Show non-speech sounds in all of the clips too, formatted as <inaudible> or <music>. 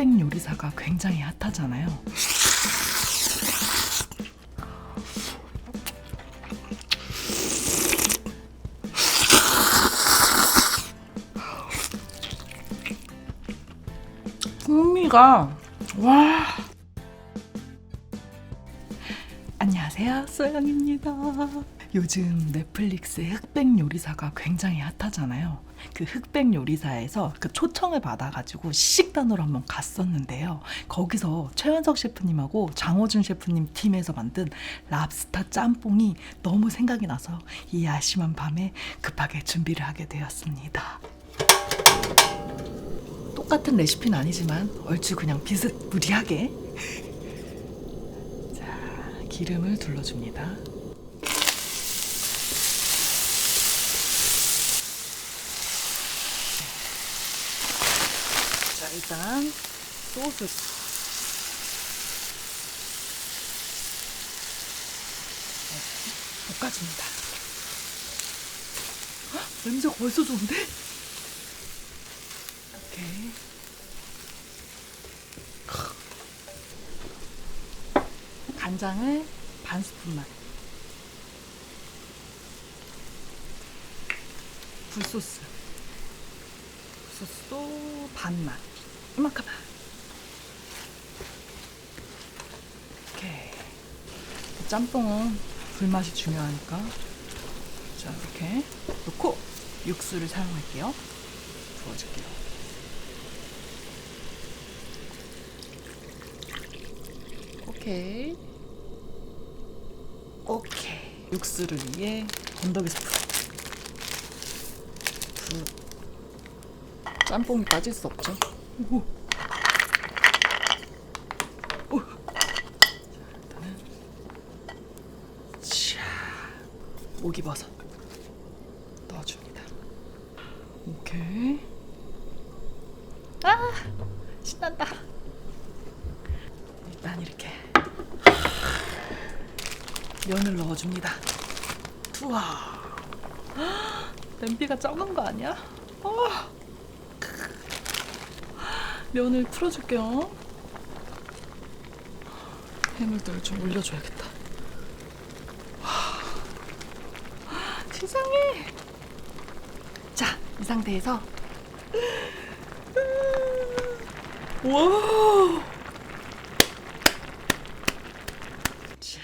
흑백 요리사가 굉장히 핫하잖아요. 풍미가 와. 안녕하세요, 소영입니다. 요즘 넷플릭스의 흑백 요리사가 굉장히 핫하잖아요. 그 흑백 요리사에서 그 초청을 받아가지고 시식단으로 한번 갔었는데요. 거기서 최현석 셰프님하고 장호준 셰프님 팀에서 만든 랍스타 짬뽕이 너무 생각이 나서 이 야심한 밤에 급하게 준비를 하게 되었습니다. 똑같은 레시피는 아니지만 얼추 그냥 비슷 무리하게 <laughs> 자 기름을 둘러줍니다. 자 일단 소스 네, 볶아줍니다. 헉, 냄새가 벌써 좋은데? 오케이. 간장을 반 스푼만. 굴소스. 굴소스도 반만. 이만큼만. 오케이. 짬뽕은 불맛이 중요하니까. 자, 이렇게 넣고 육수를 사용할게요. 부어줄게요. 오케이. 오케이. 육수를 위해 건더기 스프. 부. 짬뽕이 빠질 수 없죠. 오. 오. 자. 목이버섯 넣어줍니다. 오케이. 아 신난다. 일단 이렇게 면을 넣어줍니다. 우와, 냄비가 적은 거 아니야? 어. 면을 풀어줄게요. 해물들을 좀 올려줘야겠다. 와, 세상에. 자, 이 상태에서 와. 자,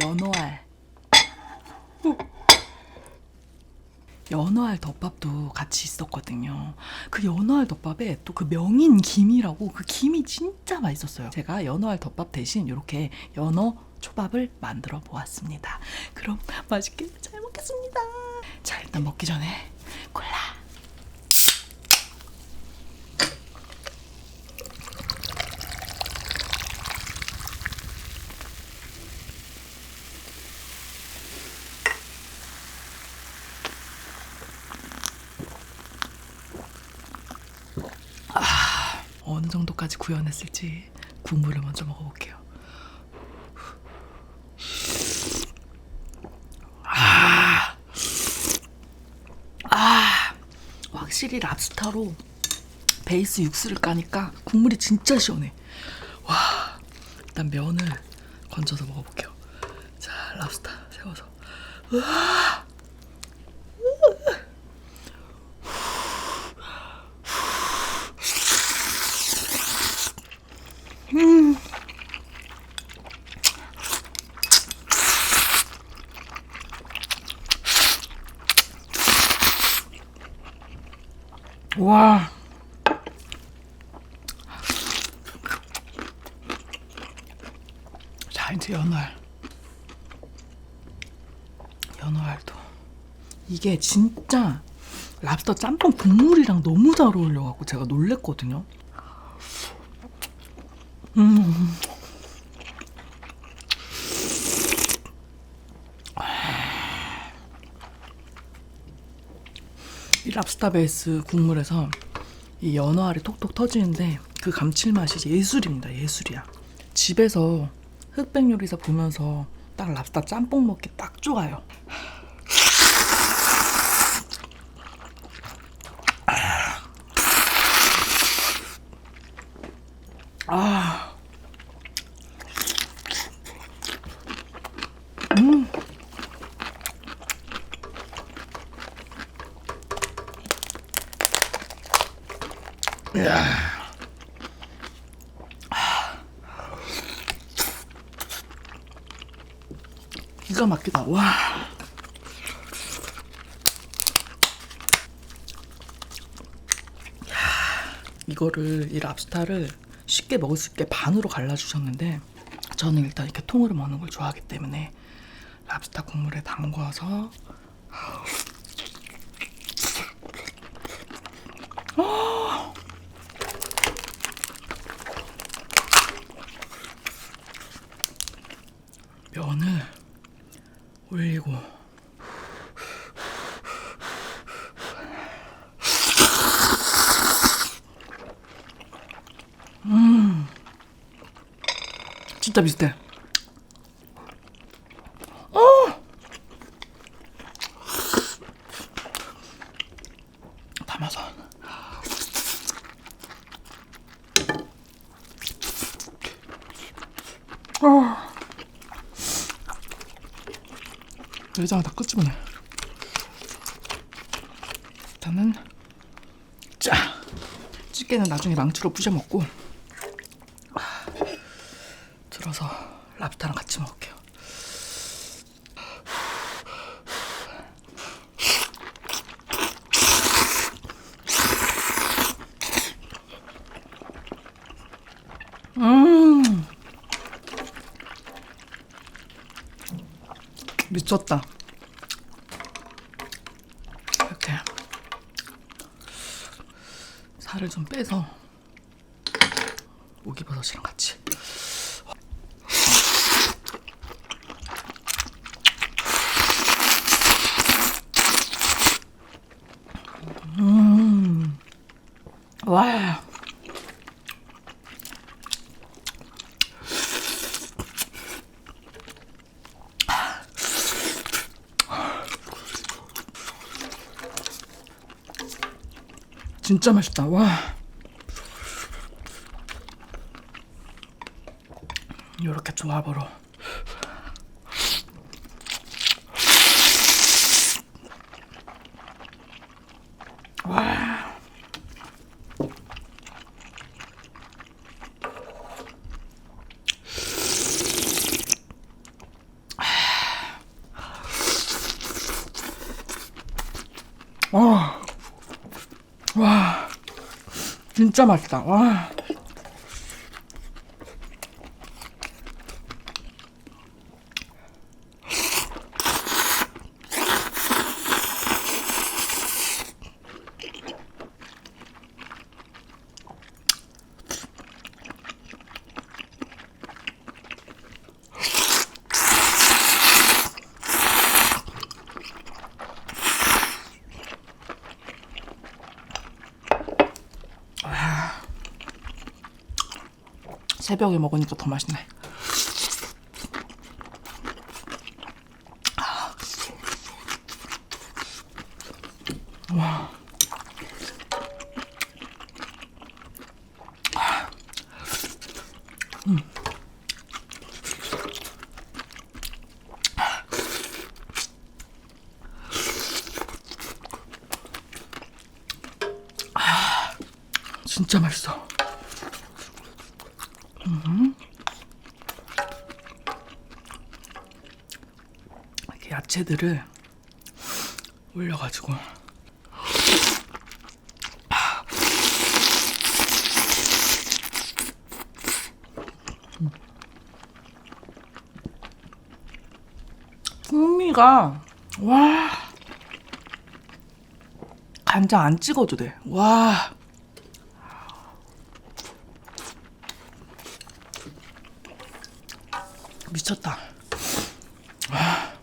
연어알. 오. 연어알 덮밥도 같이 있었거든요. 그 연어알 덮밥에 또 그 명인 김이라고 그 김이 진짜 맛있었어요. 제가 연어알 덮밥 대신 이렇게 연어 초밥을 만들어 보았습니다. 그럼 맛있게 잘 먹겠습니다. 자, 일단 먹기 전에 콜라. 어느 정도까지 구현했을지 국물을 먼저 먹어볼게요. 아, 아, 확실히 랍스타로 베이스 육수를 까니까 국물이 진짜 시원해. 와, 일단 면을 건져서 먹어볼게요. 자, 랍스타 세워서. 으아! 와. 자, 이제 연어알. 연어알도. 이게 진짜 랍스터 짬뽕 국물이랑 너무 잘 어울려갖고 제가 놀랬거든요. 음. 이 랍스타 베이스 국물에서 이 연어알이 톡톡 터지는데 그 감칠맛이 예술입니다. 예술이야. 집에서 흑백 요리사 보면서 딱 랍스타 짬뽕 먹기 딱 좋아요. 아. 음. 야. 기가 막히다. 와. 이거를 이 랍스타를 쉽게 먹을 수 있게 반으로 갈라주셨는데 저는 일단 이렇게 통으로 먹는 걸 좋아하기 때문에 랍스타 국물에 담궈서 면을 올리고 진짜 비슷해. 내장을 다 끄집어내. 일단은 짜. 찌개는 나중에 망치로 부셔 먹고 들어서 랍스타랑 같이 먹을게요. 음, 미쳤다. 이렇게 살을 좀 빼서 오기버섯이랑 같이. 와. 진짜 맛있다. 와. 이렇게 조합으로. 와. 와. 와. 진짜 맛있다. 와. 새벽에 먹으니까 더 맛있네. 와. 음. 아, 진짜 맛있어. 이렇게 야채들을 올려가지고 풍미가 와 간장 안 찍어도 돼. 와 미쳤다. 음.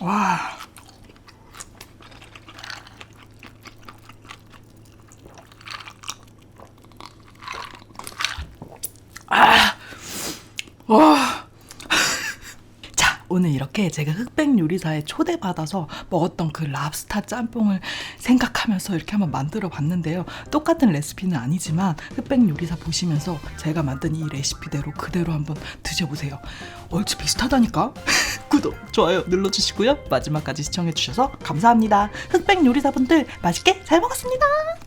와. 아. 와. <laughs> 자, 오늘 이렇게 제가 흑 요리사에 초대받아서 먹었던 그 랍스타 짬뽕을 생각하면서 이렇게 한번 만들어 봤는데요. 똑같은 레시피는 아니지만 흑백 요리사 보시면서 제가 만든 이 레시피대로 그대로 한번 드셔보세요. 얼추 비슷하다니까? <laughs> 구독, 좋아요 눌러주시고요. 마지막까지 시청해주셔서 감사합니다. 흑백 요리사분들 맛있게 잘 먹었습니다.